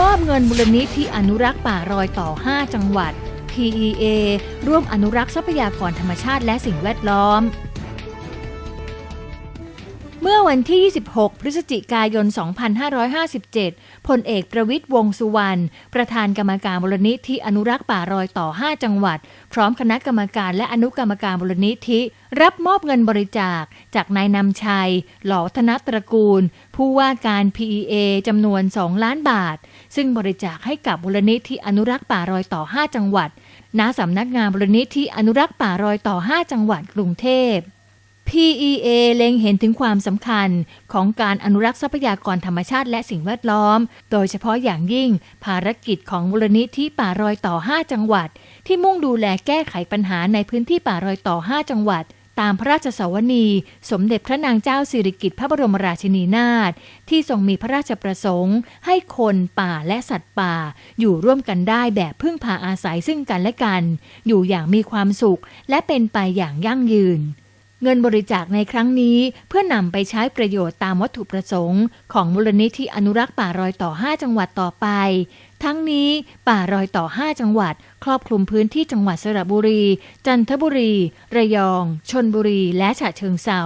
มอบเงินมูลนิธิอนุรักษ์ป่ารอยต่อ 5 จังหวัด PEA ร่วมอนุรักษ์ทรัพยากรธรรมชาติและสิ่งแวดล้อม มื่อวันที่ 26 พฤศจิกายน 2557 พลเอกประวิตยวงสุวรรณ ประธานกรรมการมูลนิธิอนุรักษ์ป่ารอยต่อ 5 จังหวัด พร้อมคณะกรรมการและอนุกรรมการมูลนิธิ รับมอบเงินบริจาค จากนายนำชัย หลอธนตระกูล ผู้ว่าการ PEA จำนวน 2 ล้านบาท ซึ่งบริจาคให้กับมูลนิธิอนุรักษ์ป่ารอยต่อ 5 จังหวัด ณ สำนักงานมูลนิธิอนุรักษ์ป่ารอยต่อ 5 จังหวัดกรุงเทพ PEA เล็งเห็นถึงความสำคัญของการอนุรักษ์ทรัพยากรธรรมชาติและสิ่งแวดล้อม โดยเฉพาะอย่างยิ่ง ภารกิจของมูลนิธิป่ารอยต่อ 5 จังหวัด ที่มุ่งดูแลแก้ไขปัญหาในพื้นที่ป่ารอยต่อ 5 จังหวัด ตามพระราชสวนี สมเด็จพระนางเจ้าสิริกิติ์พระบรมราชินีนาถที่ทรงมีพระราชประสงค์ ให้คนป่าและสัตว์ป่า อยู่ร่วมกันได้แบบพึ่งพาอาศัยซึ่งกันและกัน อยู่อย่างมีความสุขและเป็นไปอย่างยั่งยืน เงินบริจาคในครั้งนี้เพื่อนำไปใช้ประโยชน์ตามวัตถุประสงค์ ของมูลนิธิอนุรักษ์ป่ารอยต่อ 5 จังหวัดต่อไป ทั้งนี้ป่ารอยต่อ 5 จังหวัด ครอบคลุมพื้นที่จังหวัดสระบุรี จันทบุรี ระยอง ชนบุรี และฉะเชิงเทรา